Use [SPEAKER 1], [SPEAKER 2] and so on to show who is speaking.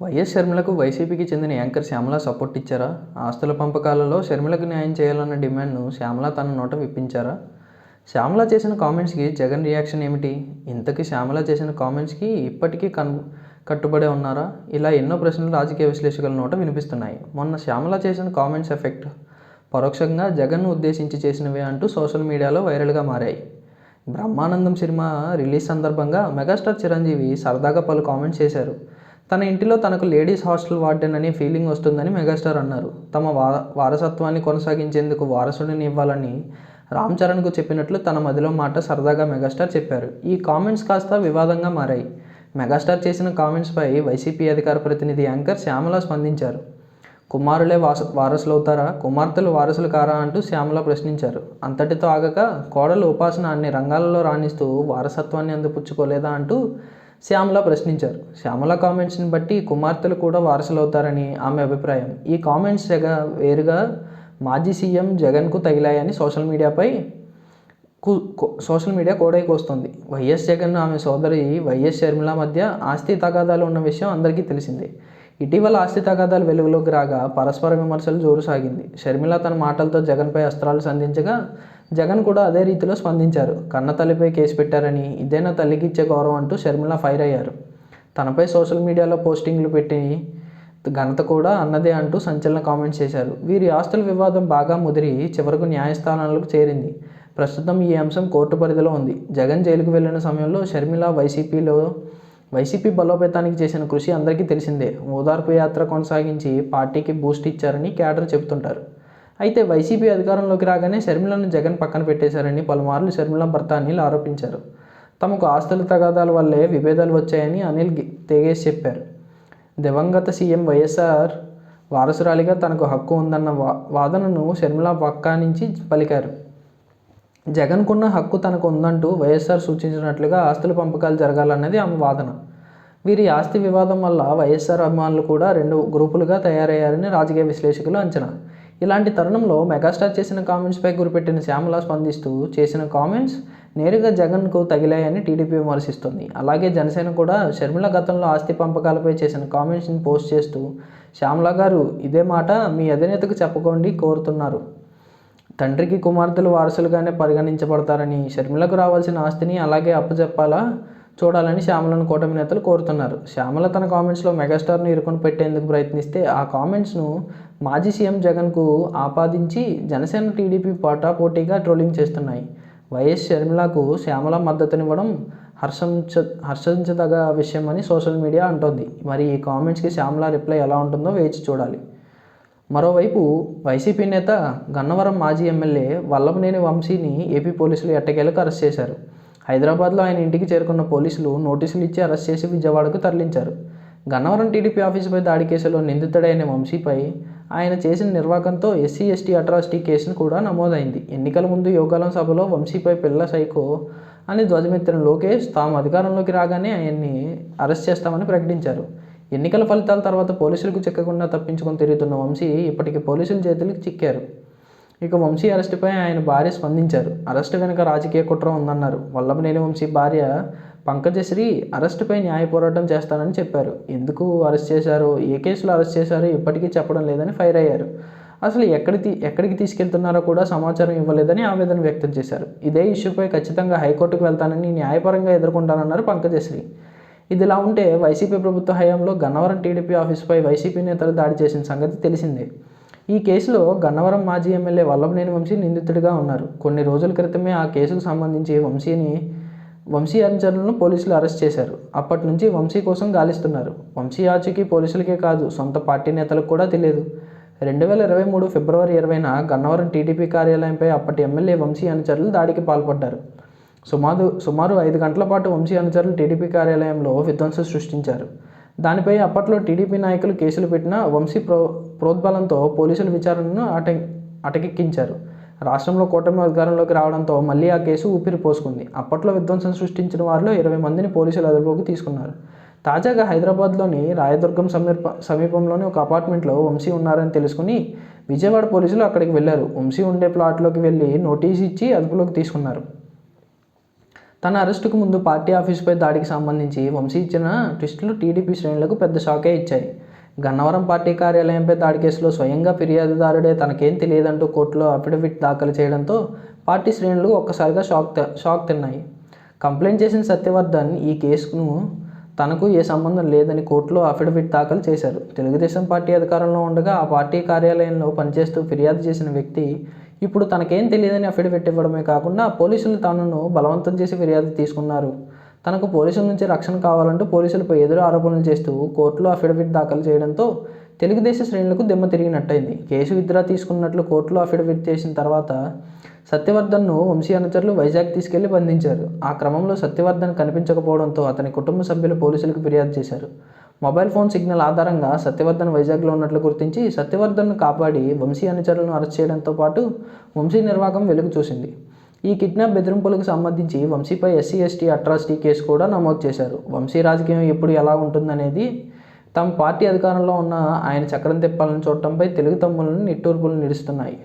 [SPEAKER 1] YS షర్మిలకు వైసీపీకి చెందిన యాంకర్ శ్యామల సపోర్ట్ ఇచ్చారా? ఆస్తుల పంపకాలలో షర్మిలకు న్యాయం చేయాలన్న డిమాండ్ను శ్యామల తన నోట విప్పించారా? శ్యామల చేసిన కామెంట్స్కి జగన్ రియాక్షన్ ఏమిటి? ఇంతకీ శ్యామల చేసిన కామెంట్స్కి ఇప్పటికీ కన్ కట్టుబడే ఉన్నారా? ఇలా ఎన్నో ప్రశ్నలు రాజకీయ విశ్లేషకుల నోట వినిపిస్తున్నాయి. మొన్న శ్యామల చేసిన కామెంట్స్ ఎఫెక్ట్ పరోక్షంగా జగన్ను ఉద్దేశించి చేసినవే అంటూ సోషల్ మీడియాలో వైరల్గా మారాయి. బ్రహ్మానందం సినిమా రిలీజ్ సందర్భంగా మెగాస్టార్ చిరంజీవి సరదాగా పలు కామెంట్స్ చేశారు. తన ఇంటిలో తనకు లేడీస్ హాస్టల్ వార్డెన్ అనే ఫీలింగ్ వస్తుందని మెగాస్టార్ అన్నారు. తమ వా వారసత్వాన్ని కొనసాగించేందుకు వారసుడిని ఇవ్వాలని రామ్ చరణ్కు చెప్పినట్లు తన మదిలో మాట సరదాగా మెగాస్టార్ చెప్పారు. ఈ కామెంట్స్ కాస్త వివాదంగా మారాయి. మెగాస్టార్ చేసిన కామెంట్స్పై వైసీపీ అధికార ప్రతినిధి యాంకర్ శ్యామల స్పందించారు. కుమారులే వాస వారసులవుతారా? కుమార్తెలు వారసులు కారా అంటూ శ్యామల ప్రశ్నించారు. అంతటితో ఆగక కోడలు ఉపాసన అన్ని రంగాలలో రాణిస్తూ వారసత్వాన్ని అందిపుచ్చుకోలేదా అంటూ శ్యామల ప్రశ్నించారు. శ్యామల కామెంట్స్ని బట్టి కుమార్తెలు కూడా వారసులవుతారని ఆమె అభిప్రాయం. ఈ కామెంట్స్ జగ వేరుగా మాజీ సీఎం జగన్కు తగిలాయని సోషల్ మీడియాపై కు- సోషల్ మీడియా కోడైకి వస్తుంది వైఎస్ జగన్ ఆమె సోదరి వైఎస్ షర్మిల మధ్య ఆస్తి తగాదాలు ఉన్న విషయం అందరికీ తెలిసిందే. ఇటీవల ఆస్తి తగాదాలు వెలుగులోకి రాగా పరస్పర విమర్శలు జోరు సాగింది షర్మిల తన మాటలతో జగన్పై అస్త్రాలు సంధించగా జగన్ కూడా అదే రీతిలో స్పందించారు. కన్న తల్లిపై కేసు పెట్టారని ఇదేనా తల్లికి ఇచ్చే గౌరవం అంటూ షర్మిల ఫైర్ అయ్యారు. తనపై సోషల్ మీడియాలో పోస్టింగ్లు పెట్టి ఘనత కూడా అన్నదే అంటూ సంచలన కామెంట్స్ చేశారు. వీరి ఆస్తుల వివాదం బాగా ముదిరి చివరకు న్యాయస్థానాలకు చేరింది. ప్రస్తుతం ఈ అంశం కోర్టు పరిధిలో ఉంది. జగన్ జైలుకు వెళ్ళిన సమయంలో షర్మిల వైసీపీలో వైసీపీ బలోపేతానికి చేసిన కృషి అందరికీ తెలిసిందే. ఓదార్పు యాత్ర కొనసాగించి పార్టీకి బూస్ట్ ఇచ్చారని క్యాడర్ చెబుతుంటారు. అయితే వైసీపీ అధికారంలోకి రాగానే షర్మిలను జగన్ పక్కన పెట్టేశారని పలుమార్లు షర్మిల భర్త అనిల్ ఆరోపించారు. తమకు ఆస్తుల తగాదాల వల్లే విభేదాలు వచ్చాయని అనిల్ గి- తెగేసి చెప్పారు. దివంగత సీఎం వైఎస్ఆర్ వారసురాలిగా తనకు హక్కు ఉందన్న వా వాదనను షర్మిల పక్కా నుంచి పలికారు. జగన్కున్న హక్కు తనకు ఉందంటూ వైఎస్ఆర్ సూచించినట్లుగా ఆస్తుల పంపకాలు జరగాలన్నది ఆమె వాదన. వీరి ఆస్తి వివాదం వల్ల వైఎస్ఆర్ అభిమానులు కూడా రెండు గ్రూపులుగా తయారయ్యారని రాజకీయ విశ్లేషకులు అంచనా. ఇలాంటి తరుణంలో మెగాస్టార్ చేసిన కామెంట్స్పై గురిపెట్టిన శ్యామల స్పందిస్తూ చేసిన కామెంట్స్ నేరుగా జగన్కు తగిలాయని టీడీపీ విమర్శిస్తుంది. అలాగే జనసేన కూడా షర్మిల గతంలో ఆస్తి పంపకాలపై చేసిన కామెంట్స్ని పోస్ట్ చేస్తూ శ్యామల గారు ఇదే మాట మీ అధినేతకు చెప్పుకోండి కోరుతున్నారు. తండ్రికి కుమార్తెలు వారసులుగానే పరిగణించబడతారని షర్మిలకు రావాల్సిన ఆస్తిని అలాగే అప్పచెప్పాలా చూడాలని శ్యామలను కూటమి నేతలు కోరుతున్నారు. శ్యామల తన కామెంట్స్లో మెగాస్టార్ను ఇరుకొని పెట్టేందుకు ప్రయత్నిస్తే ఆ కామెంట్స్ను మాజీ సీఎం జగన్కు ఆపాదించి జనసేన టీడీపీ పోటాపోటీగా ట్రోలింగ్ చేస్తున్నాయి. వైఎస్ షర్మిలకు శ్యామల మద్దతునివ్వడం హర్షించ హర్షించదగ విషయం అని సోషల్ మీడియా అంటోంది. మరి ఈ కామెంట్స్కి శ్యామల రిప్లై ఎలా ఉంటుందో వేచి చూడాలి. మరోవైపు వైసీపీ నేత గన్నవరం మాజీ ఎమ్మెల్యే వల్లభనేని వంశీని ఏపీ పోలీసులు ఎట్టకేలకు అరెస్ట్ చేశారు. హైదరాబాద్లో ఆయన ఇంటికి చేరుకున్న పోలీసులు నోటీసులు ఇచ్చి అరెస్ట్ చేసి విజయవాడకు తరలించారు. గన్నవరం టీడీపీ ఆఫీసుపై దాడి కేసులో నిందితుడైన వంశీపై ఆయన చేసిన నిర్వాకంతో ఎస్సీ ఎస్టీ అట్రాసిటీ కేసును కూడా నమోదైంది. ఎన్నికల ముందు యోగాలం సభలో వంశీపై పిల్ల సైకో అని ధ్వజమెత్తిన లోకేష్ తాము అధికారంలోకి రాగానే ఆయన్ని అరెస్ట్ చేస్తామని ప్రకటించారు. ఎన్నికల ఫలితాల తర్వాత పోలీసులకు చిక్కకుండా తప్పించుకొని తిరుగుతున్న వంశీ ఇప్పటికి పోలీసుల చేతులకు చిక్కారు. ఇక వంశీ అరెస్టుపై ఆయన భార్య స్పందించారు. అరెస్టు వెనుక రాజకీయ కుట్ర ఉందన్నారు. వల్లభనేని వంశీ భార్య పంకజశ్రీ అరెస్టుపై న్యాయ పోరాటం చేస్తానని చెప్పారు. ఎందుకు అరెస్ట్ చేశారో? ఏ కేసులో అరెస్ట్ చేశారో? ఇప్పటికీ చెప్పడం లేదని ఫైర్ అయ్యారు. అసలు ఎక్కడి ఎక్కడికి తీసుకెళ్తున్నారో కూడా సమాచారం ఇవ్వలేదని ఆవేదన వ్యక్తం చేశారు. ఇదే ఇష్యూపై ఖచ్చితంగా హైకోర్టుకు వెళ్తానని న్యాయపరంగా ఎదుర్కొంటానన్నారు పంకజశ్రీ. ఇదిలా ఉంటే వైసీపీ ప్రభుత్వ హయాంలో గన్నవరం టీడీపీ ఆఫీసుపై వైసీపీ నేతలు దాడి చేసిన సంగతి తెలిసిందే. ఈ కేసులో గన్నవరం మాజీ ఎమ్మెల్యే వల్లభనేని వంశీ నిందితుడిగా ఉన్నారు. కొన్ని రోజుల క్రితమే ఆ కేసుకు సంబంధించి వంశీని వంశీ అనుచరులను పోలీసులు అరెస్ట్ చేశారు. అప్పటి నుంచి వంశీ కోసం గాలిస్తున్నారు. వంశీ ఆచూకీ పోలీసులకే కాదు సొంత పార్టీ నేతలకు కూడా తెలియదు. రెండు వేల ఇరవై మూడు ఫిబ్రవరి ఇరవైన గన్నవరం టీడీపీ కార్యాలయంపై అప్పటి ఎమ్మెల్యే వంశీ అనుచరులు దాడికి పాల్పడ్డారు. సుమారు సుమారు ఐదు గంటల పాటు వంశీ అనుచరులు టీడీపీ కార్యాలయంలో విధ్వంసం సృష్టించారు. దానిపై అప్పట్లో టీడీపీ నాయకులు కేసులు పెట్టిన వంశీ ప్రో ప్రోద్బలంతో పోలీసులు విచారణను అట అటకెక్కించారు. రాష్ట్రంలో కూటమి అధికారంలోకి రావడంతో మళ్ళీ ఆ కేసు ఊపిరి పోసుకుంది. అప్పట్లో విధ్వంసం సృష్టించిన వారిలో ఇరవై మందిని పోలీసులు అదుపులోకి తీసుకున్నారు. తాజాగా హైదరాబాద్లోని రాయదుర్గం సమీప సమీపంలోని ఒక అపార్ట్మెంట్లో వంశీ ఉన్నారని తెలుసుకుని విజయవాడ పోలీసులు అక్కడికి వెళ్ళారు వంశీ ఉండే ప్లాట్లోకి వెళ్ళి నోటీస్ ఇచ్చి అదుపులోకి తీసుకున్నారు. తన అరెస్టుకు ముందు పార్టీ ఆఫీసుపై దాడికి సంబంధించి వంశీ ఇచ్చిన ట్విస్టులు టీడీపీ శ్రేణులకు పెద్ద షాకే ఇచ్చాయి. గన్నవరం పార్టీ కార్యాలయంపై దాడి కేసులో స్వయంగా ఫిర్యాదుదారుడే తనకేం తెలియదంటూ కోర్టులో అఫిడవిట్ దాఖలు చేయడంతో పార్టీ శ్రేణులు ఒక్కసారిగా షాక్ త- షాక్ తిన్నాయి. కంప్లైంట్ చేసిన సత్యవర్ధన్ ఈ కేసును తనకు ఏ సంబంధం లేదని కోర్టులో అఫిడవిట్ దాఖలు చేశారు. తెలుగుదేశం పార్టీ అధికారంలో ఉండగా ఆ పార్టీ కార్యాలయంలో పనిచేస్తూ ఫిర్యాదు చేసిన వ్యక్తి ఇప్పుడు తనకేం తెలియదని అఫిడవిట్ ఇవ్వడమే కాకుండా పోలీసులు తనను బలవంతం చేసి ఫిర్యాదు తీసుకున్నారు. తనకు పోలీసుల నుంచి రక్షణ కావాలంటూ పోలీసులపై ఎదురు ఆరోపణలు చేస్తూ కోర్టులో అఫిడవిట్ దాఖలు చేయడంతో తెలుగుదేశ శ్రేణులకు దిమ్మ తిరిగినట్టయింది. కేసు విత్డ్రా తీసుకున్నట్లు కోర్టులో అఫిడవిట్ చేసిన తర్వాత సత్యవర్ధన్ను వంశీ అనుచరులు వైజాగ్ తీసుకెళ్ళి బంధించారు. ఆ క్రమంలో సత్యవర్ధన్ కనిపించకపోవడంతో అతని కుటుంబ సభ్యులు పోలీసులకు ఫిర్యాదు చేశారు. మొబైల్ ఫోన్ సిగ్నల్ ఆధారంగా సత్యవర్ధన్ వైజాగ్లో ఉన్నట్లు గుర్తించి సత్యవర్ధన్ను కాపాడి వంశీ అనుచరులను అరెస్ట్ చేయడంతో పాటు వంశీ నిర్వాకం వెలుగు చూసింది. ఈ కిడ్నాప్ బెదిరింపులకు సంబంధించి వంశీపై ఎస్సీ ఎస్టీ అట్రాసిటీ కేసు కూడా నమోదు చేశారు. వంశీ రాజకీయం ఎప్పుడు ఎలా ఉంటుందనేది తమ పార్టీ అధికారంలో ఉన్న ఆయన చక్రం తిప్పాలని చూడటంపై తెలుగు తమ్ములను నిట్టూర్పులు నిలుస్తున్నాయి